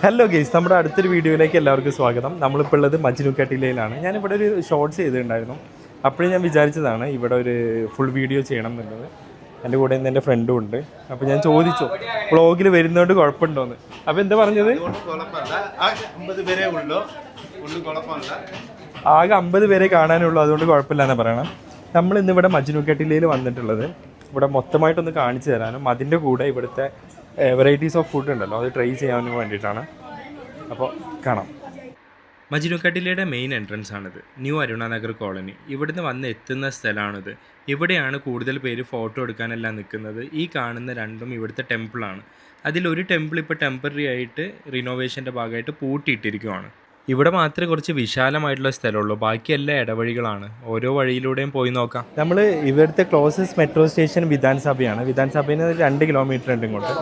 Hello guys നമ്മുടെ അടുത്തൊരു വീഡിയോയിലേക്ക് എല്ലാവർക്കും സ്വാഗതം. നമ്മളിപ്പോൾ ഉള്ളത് മജ്നുക്കട്ടിലയിലാണ് ഞാനിവിടെ ഒരു ഷോർട്സ് ചെയ്തിട്ടുണ്ടായിരുന്നു. അപ്പോഴും ഞാൻ വിചാരിച്ചതാണ് ഇവിടെ ഒരു ഫുൾ വീഡിയോ ചെയ്യണം എന്നുള്ളത്. എന്റെ കൂടെ ഇന്ന് എന്റെ ഫ്രണ്ടും ഉണ്ട്. അപ്പോൾ ഞാൻ ചോദിച്ചു വ്ളോഗിൽ വരുന്നതുകൊണ്ട് കുഴപ്പമുണ്ടോന്ന്? അപ്പോൾ എന്താ പറഞ്ഞത്? ആകെ അമ്പത് പേരെ കാണാനുള്ളൂ. അതുകൊണ്ട് കുഴപ്പമില്ല എന്ന് പറയണം. നമ്മൾ ഇന്ന് ഇവിടെ മജ്നുക്കട്ടിലയിൽ വന്നിട്ടുള്ളത്. ഇവിടെ മൊത്തമായിട്ടൊന്ന് കാണിച്ചു തരാനും അതിന്റെ കൂടെ ഇവിടുത്തെ വെറൈറ്റീസ് ഓഫ് ഫുഡ് ഉണ്ടല്ലോ. അത് ട്രൈ ചെയ്യാൻ വേണ്ടിയിട്ടാണ്. അപ്പോൾ കാണാം. മജിനുക്കട്ടിലയുടെ മെയിൻ എൻട്രൻസ് ആണിത്. New Arunanagar colony. ഇവിടുന്ന് വന്ന് എത്തുന്ന സ്ഥലമാണിത്. ഇവിടെയാണ് കൂടുതൽ പേര് ഫോട്ടോ എടുക്കാനെല്ലാം നിൽക്കുന്നത്. ഈ കാണുന്ന രണ്ടും ഇവിടുത്തെ ടെമ്പിളാണ് അതിലൊരു ടെമ്പിൾ ഇപ്പോൾ ടെമ്പററി ആയിട്ട് റിനോവേഷന്റെ ഭാഗമായിട്ട് പൂട്ടിയിട്ടിരിക്കുവാണ്. ഇവിടെ മാത്രമേ കുറച്ച് വിശാലമായിട്ടുള്ള സ്ഥലമുള്ളൂ. ബാക്കിയെല്ലാം ഇടവഴികളാണ്. ഓരോ വഴിയിലൂടെയും പോയി നോക്കാം. നമ്മൾ ഇവിടുത്തെ ക്ലോസസ്റ്റ് മെട്രോ സ്റ്റേഷൻ വിധാൻസഭയാണ് വിധാൻസഭയിൽ നിന്ന് രണ്ട് കിലോമീറ്റർ ഉണ്ട് ഇങ്ങോട്ട്.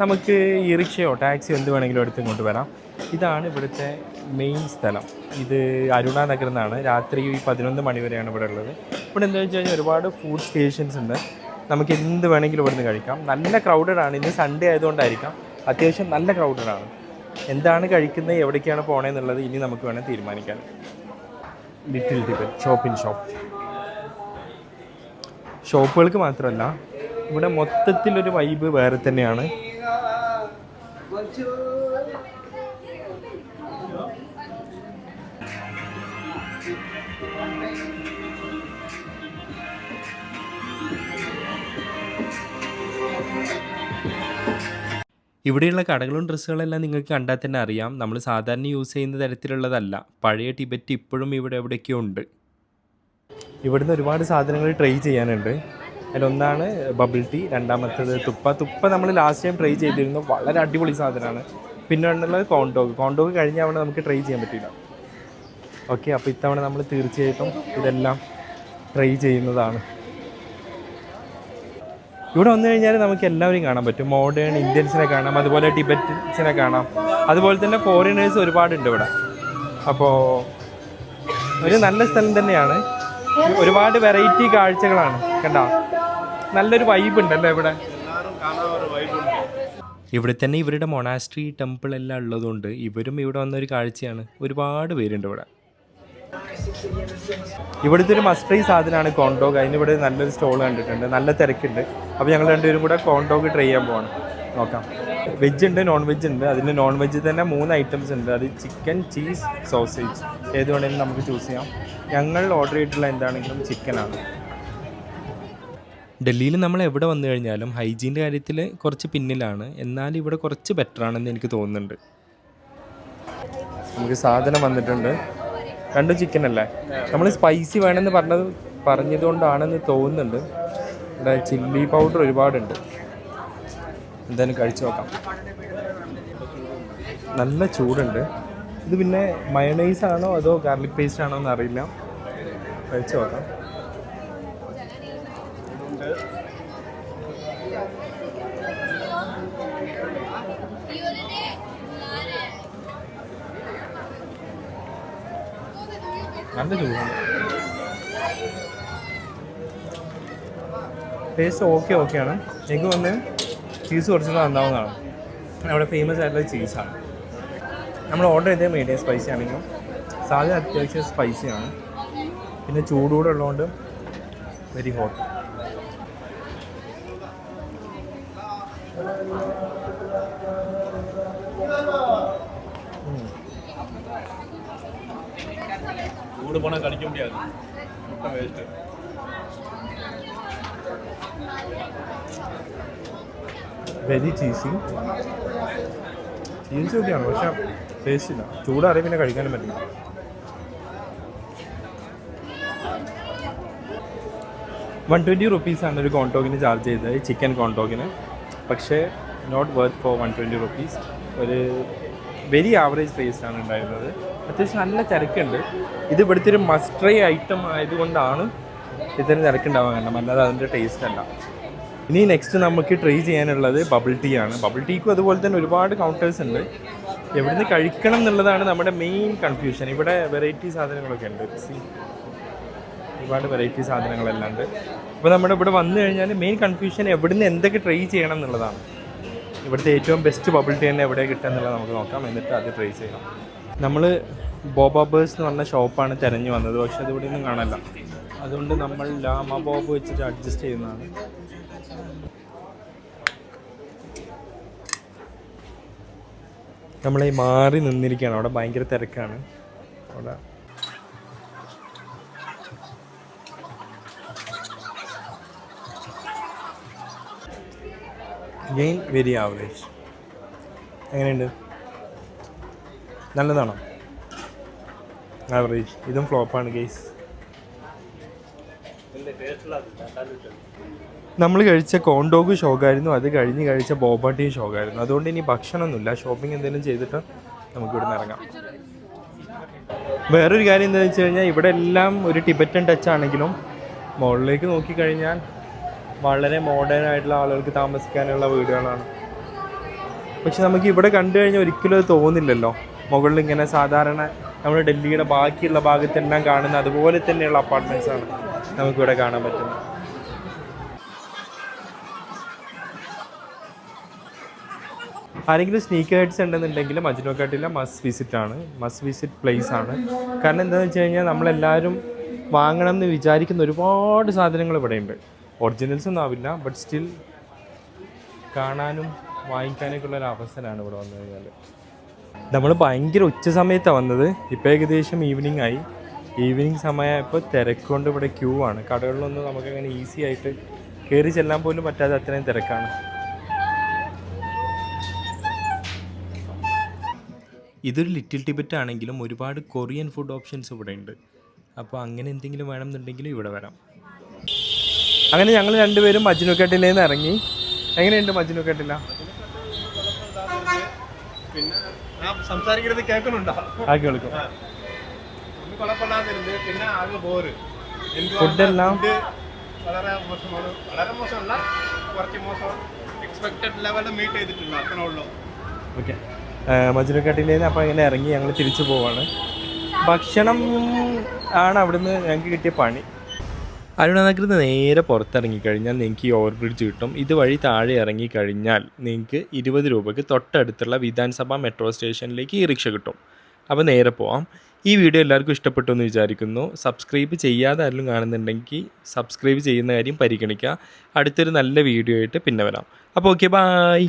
നമുക്ക് ഈ റിക്ഷയോ ടാക്സിയോ എന്ത് വേണമെങ്കിലും എടുത്ത് ഇങ്ങോട്ട് വരാം. ഇതാണ് ഇവിടുത്തെ മെയിൻ സ്ഥലം. ഇത് അരുണ നഗർ എന്നാണ് രാത്രി പതിനൊന്ന് മണി വരെയാണ് ഇവിടെ ഉള്ളത്. ഇവിടെ എന്താ വെച്ച് കഴിഞ്ഞാൽ ഒരുപാട് ഫുഡ് സ്റ്റേഷൻസ് ഉണ്ട്. നമുക്ക് എന്ത് വേണമെങ്കിലും ഇവിടുന്ന് കഴിക്കാം. നല്ല ക്രൗഡഡ് ആണ്. ഇന്ന് സൺഡേ ആയതുകൊണ്ടായിരിക്കാം. അത്യാവശ്യം നല്ല ക്രൗഡഡ് ആണ്. എന്താണ് കഴിക്കുന്നത് എവിടേക്കാണ് പോണേന്നുള്ളത് ഇനി നമുക്ക് വേണം തീരുമാനിക്കാൻ. Little Tibet shop in shop ഷോപ്പുകൾക്ക് മാത്രമല്ല ഇവിടെ മൊത്തത്തിലൊരു വൈബ് വേറെ തന്നെയാണ്. ഇവിടെയുള്ള കടകളും ഡ്രസ്സുകളെല്ലാം നിങ്ങൾക്ക് കണ്ടാൽ തന്നെ അറിയാം. നമ്മൾ സാധാരണ യൂസ് ചെയ്യുന്ന തരത്തിലുള്ളതല്ല. പഴയ ടിബറ്റ് ഇപ്പോഴും ഇവിടെ എവിടെയൊക്കെയോ ഉണ്ട്. ഇവിടുന്ന് ഒരുപാട് സാധനങ്ങൾ ട്രൈ ചെയ്യാനുണ്ട്. അതിലൊന്നാണ് ബബിൾ ടീ രണ്ടാമത്തേത് തുപ്പ. തുപ്പ നമ്മൾ ലാസ്റ്റ് ടൈം ട്രൈ ചെയ്തിരുന്നു. വളരെ അടിപൊളി സാധനമാണ്. പിന്നെ ഉള്ളത് കോണ്ടോഗ് കോണ്ടോഗ് കഴിഞ്ഞ തവണ നമുക്ക് ട്രൈ ചെയ്യാൻ പറ്റില്ല ഓക്കെ അപ്പോൾ ഇത്തവണ നമ്മൾ തീർച്ചയായിട്ടും ഇതെല്ലാം ട്രൈ ചെയ്യുന്നതാണ്. ഇവിടെ വന്നു കഴിഞ്ഞാൽ നമുക്ക് എല്ലാവരെയും കാണാൻ പറ്റും. മോഡേൺ ഇന്ത്യൻസിനെ കാണാം അതുപോലെ ടിബറ്റൻസിനെ കാണാം. അതുപോലെ തന്നെ ഫോറിനേഴ്സ് ഒരുപാടുണ്ട് ഇവിടെ. അപ്പോൾ ഒരു നല്ല സ്ഥലം തന്നെയാണ്. ഒരുപാട് വെറൈറ്റി കാഴ്ചകളാണ് കണ്ടോ? നല്ലൊരു വൈബ് ഉണ്ടല്ലോ ഇവിടെ? ഇവിടെ തന്നെ ഇവരുടെ മൊണാസ്ട്രി ടെമ്പിൾ എല്ലാം ഉള്ളതുകൊണ്ട് ഇവരും ഇവിടെ വന്നൊരു കാഴ്ചയാണ്. ഒരുപാട് പേരുണ്ട് ഇവിടെ. ഇവിടുത്തെ ഒരു മസ്റ്ററി സാധനമാണ് കോണ്ടോഗ് അതിന് ഇവിടെ നല്ലൊരു സ്റ്റോൾ കണ്ടിട്ടുണ്ട്. നല്ല തിരക്കുണ്ട്. അപ്പോൾ ഞങ്ങൾ രണ്ടുപേരും കൂടെ കോണ്ടോഗ് ട്രൈ ചെയ്യാൻ പോവാണ്. നോക്കാം. വെജ് ഉണ്ട് നോൺ വെജ് ഉണ്ട്. അതിന് നോൺ വെജ് തന്നെ മൂന്ന് ഐറ്റംസ് ഉണ്ട്. അത് ചിക്കൻ ചീസ് സോസേജ് ഏത് വേണമെങ്കിലും നമുക്ക് ചൂസ് ചെയ്യാം. ഞങ്ങൾ ഓർഡർ ചെയ്തിട്ടുള്ള എന്താണെങ്കിലും ചിക്കനാണ് ഡൽഹിയിൽ നമ്മൾ എവിടെ വന്നു കഴിഞ്ഞാലും ഹൈജീന്റെ കാര്യത്തിൽ കുറച്ച് പിന്നിലാണ്. എന്നാൽ ഇവിടെ കുറച്ച് ബെറ്റർ ആണെന്ന് എനിക്ക് തോന്നുന്നുണ്ട്. നമുക്ക് സാധനം വന്നിട്ടുണ്ട്. രണ്ടും ചിക്കൻ അല്ലേ? നമ്മൾ സ്പൈസി വേണമെന്ന് പറഞ്ഞത് പറഞ്ഞതുകൊണ്ടാണെന്ന് തോന്നുന്നുണ്ട്. ഇവിടെ ചില്ലി പൗഡർ ഒരുപാടുണ്ട്. എന്തായാലും കഴിച്ചു നോക്കാം. നല്ല ചൂടുണ്ട്. ഇത് പിന്നെ മയണൈസ് ആണോ അതോ ഗാർലിക് പേസ്റ്റ് ആണോ എന്നറിയില്ല. കഴിച്ചു നോക്കാം. നല്ല ചൂടുണ്ട് ടേസ്റ്റ് ഓക്കെ ഓക്കെയാണ് എനിക്ക് വന്ന് ചീസ് കുറച്ച് നന്നാവുന്നതാണ്. അവിടെ ഫേമസ് ആയിട്ടുള്ള ചീസാണ് നമ്മൾ ഓർഡർ ചെയ്തത് മീഡിയം സ്പൈസി ആണെങ്കിലും സാധ്യത അത്യാവശ്യം ആണ്. പിന്നെ ചൂടുകൂടെ ഉള്ളതുകൊണ്ട് വെരി ഹോട്ട് ചൂട് போனால் கடிக்க முடியாது முட்டை வேஸ்ட்டு വെരി ചീസി ചീസ് ഒക്കെയാണ് പക്ഷെ ടേസ്റ്റ് ഇല്ല. ചൂടാറി പിന്നെ കഴിക്കാനും പറ്റില്ല. വൺ ട്വന്റി റുപ്പീസാണ് ഒരു കോൺടോക്കിന് ചാർജ് ചെയ്തത്. ചിക്കൻ കോൺടോക്കിന് പക്ഷേ not worth for one twenty rupees ഒരു വെരി ആവറേജ് പ്രൈസാണ് ഉണ്ടായിരുന്നത്. അത്യാവശ്യം നല്ല തിരക്കുണ്ട്. ഇത് ഇവിടുത്തെ ഒരു മസ്റ്ററി ഐറ്റം ആയതുകൊണ്ടാണ് ഇതിന് തിരക്കുണ്ടാവാൻ കാരണം. അല്ലാതെ അതിന്റെ ടേസ്റ്റ് അല്ല. ഇനി നെക്സ്റ്റ് നമുക്ക് ട്രൈ ചെയ്യാനുള്ളത് ബബിൾ ടീ ആണ്. ബബിൾ ടീക്കും അതുപോലെ തന്നെ ഒരുപാട് കൗണ്ടേഴ്സ് ഉണ്ട്. എവിടുന്ന് കഴിക്കണം എന്നുള്ളതാണ് നമ്മുടെ മെയിൻ കൺഫ്യൂഷൻ ഇവിടെ വെറൈറ്റി സാധനങ്ങളൊക്കെ ഉണ്ട്. സി ഒരുപാട് വെറൈറ്റി സാധനങ്ങളെല്ലാം ഉണ്ട്. അപ്പോൾ നമ്മുടെ ഇവിടെ വന്നു കഴിഞ്ഞാൽ മെയിൻ കൺഫ്യൂഷൻ എവിടുന്ന് എന്തൊക്കെ ട്രൈ ചെയ്യണം എന്നുള്ളതാണ്. ഇവിടുത്തെ ഏറ്റവും ബെസ്റ്റ് ബബിൾ ടീ തന്നെ എവിടെ കിട്ടുക എന്നുള്ളത് നമുക്ക് നോക്കാം. എന്നിട്ട് അത് ട്രൈ ചെയ്യാം നമ്മൾ ബോബാബേഴ്സ് എന്ന് പറഞ്ഞ ഷോപ്പാണ് തിരഞ്ഞു വന്നത്. പക്ഷെ അതിവിടെ നിന്ന് കാണല്ല അതുകൊണ്ട് നമ്മൾ ലാമ ബോബ് വെച്ചിട്ട് അഡ്ജസ്റ്റ് ചെയ്യുന്നതാണ്. നമ്മളെ മാറി നിന്നിരിക്കുകയാണ്. അവിടെ ഭയങ്കര തിരക്കാണ്. അവിടെ. ഗെയിൻ വെരി ആവറേജ് എങ്ങനെയുണ്ട്? നല്ലതാണോ? ആവറേജ് ഇതും ഫ്ലോപ്പാണ് ഗെയ്സ് നമ്മൾ കഴിച്ച കോണ്ടോഗ് ഷോക്കായിരുന്നു അത് കഴിഞ്ഞ് കഴിച്ച ബോബാട്ടിയും ഷോക്കായിരുന്നു അതുകൊണ്ട് ഇനി ഭക്ഷണമൊന്നുമില്ല. ഷോപ്പിംഗ് എന്തെങ്കിലും ചെയ്തിട്ട് നമുക്ക് ഇവിടെ ഇറങ്ങാം. വേറൊരു കാര്യം എന്താണെന്ന് വെച്ച് കഴിഞ്ഞാൽ ഇവിടെ എല്ലാം ഒരു ടിബറ്റൻ ടച്ച് ആണെങ്കിലും മുകളിലേക്ക് നോക്കിക്കഴിഞ്ഞാൽ വളരെ മോഡേൺ ആയിട്ടുള്ള ആളുകൾക്ക് താമസിക്കാനുള്ള വീടുകളാണ്. പക്ഷെ നമുക്ക് ഇവിടെ കണ്ടു കഴിഞ്ഞാൽ ഒരിക്കലും അത് തോന്നില്ലല്ലോ. മുകളിൽ ഇങ്ങനെ സാധാരണ നമ്മൾ ഡൽഹിയുടെ ബാക്കിയുള്ള ഭാഗത്തെല്ലാം കാണുന്ന അതുപോലെ തന്നെയുള്ള അപ്പാർട്ട്മെന്റ്സ് ആണ് നമുക്കിവിടെ കാണാൻ പറ്റുന്നത്. ആരെങ്കിലും സ്നീക്കർ ഹെഡ്സ് ഉണ്ടെന്നുണ്ടെങ്കിൽ മജ്നുക്കാട്ടിലെ മസ് വിസിറ്റ് ആണ്. മസ് വിസിറ്റ് പ്ലേസ് ആണ്. കാരണം എന്താണെന്ന് വെച്ച് കഴിഞ്ഞാൽ നമ്മളെല്ലാവരും വാങ്ങണം എന്ന് വിചാരിക്കുന്ന ഒരുപാട് സാധനങ്ങൾ ഇവിടെയുണ്ട്. ഒറിജിനൽസ് ഒന്നും ആവില്ല ബട്ട് സ്റ്റിൽ കാണാനും വാങ്ങിക്കാനൊക്കെ ഉള്ള ഒരു അവസരമാണ് ഇവിടെ വന്നു കഴിഞ്ഞാൽ നമ്മൾ ഭയങ്കര ഉച്ച സമയത്താണ് വന്നത്. ഇപ്പോൾ ഏകദേശം ഈവനിങ് ആയി. ഈവനിങ് സമയമായപ്പോൾ തിരക്കൊണ്ട് ഇവിടെ ക്യൂ ആണ്. കടകളിലൊന്നും നമുക്കങ്ങനെ ഈസി ആയിട്ട് കയറി ചെല്ലാൻ പോലും പറ്റാതെ അത്രയും തിരക്കാണ്. ഇതൊരു ലിറ്റിൽ ടിബറ്റ് ആണെങ്കിലും ഒരുപാട് കൊറിയൻ ഫുഡ് ഓപ്ഷൻസ് ഇവിടെ ഉണ്ട്. അപ്പോൾ അങ്ങനെ എന്തെങ്കിലും വേണമെന്നുണ്ടെങ്കിലും ഇവിടെ വരാം. അങ്ങനെ ഞങ്ങൾ രണ്ടുപേരും മജ്നുക്കട്ടിൽ നിന്ന് ഇറങ്ങി. എങ്ങനെയുണ്ട് മജ്നുക്കട്ടില പിന്നെ സംസാരിക്കുന്നത് കേൾക്കുന്നുണ്ടോ? ആക്കി കേൾക്കും. ഒന്നും കുഴപ്പമില്ലാതിരുന്ന് പിന്നെ ആകെ ബോറ് ഫുഡെല്ലാം? വളരെ മോശമാണ്. വളരെ മോശമല്ല കുറച്ച് മോശം. എക്സ്പെക്റ്റഡ് ലെവലിൽ മീറ്റ് ചെയ്തിട്ടില്ല അത്രേ ഉള്ളൂ. ഓക്കെ. മജ്നുക്കട്ടിയിൽ നിന്ന് അപ്പോൾ ഇങ്ങനെ ഇറങ്ങി ഞങ്ങൾ തിരിച്ചു പോവാണ്. ഭക്ഷണം ആണ് അവിടുന്ന് ഞങ്ങൾക്ക് കിട്ടിയ പണി. അരുണനഗറിൽ നേരെ പുറത്തിറങ്ങിക്കഴിഞ്ഞാൽ നിങ്ങൾക്ക് ഈ ഓവർ ബ്രിഡ്ജ് കിട്ടും. ഇതുവഴി താഴെ ഇറങ്ങിക്കഴിഞ്ഞാൽ നിങ്ങൾക്ക് ഇരുപത് രൂപയ്ക്ക് തൊട്ടടുത്തുള്ള വിധാൻസഭ മെട്രോ സ്റ്റേഷനിലേക്ക് ഈ റിക്ഷ കിട്ടും. അപ്പോൾ നേരെ പോവാം. ഈ വീഡിയോ എല്ലാവർക്കും ഇഷ്ടപ്പെട്ടു എന്ന് വിചാരിക്കുന്നു. സബ്സ്ക്രൈബ് ചെയ്യാതെ ആരെങ്കിലും കാണുന്നുണ്ടെങ്കിൽ സബ്സ്ക്രൈബ് ചെയ്യുന്ന കാര്യം പരിഗണിക്കുക. അടുത്തൊരു നല്ല വീഡിയോ ആയിട്ട് പിന്നെ വരാം. അപ്പോൾ ഓക്കെ ബായ്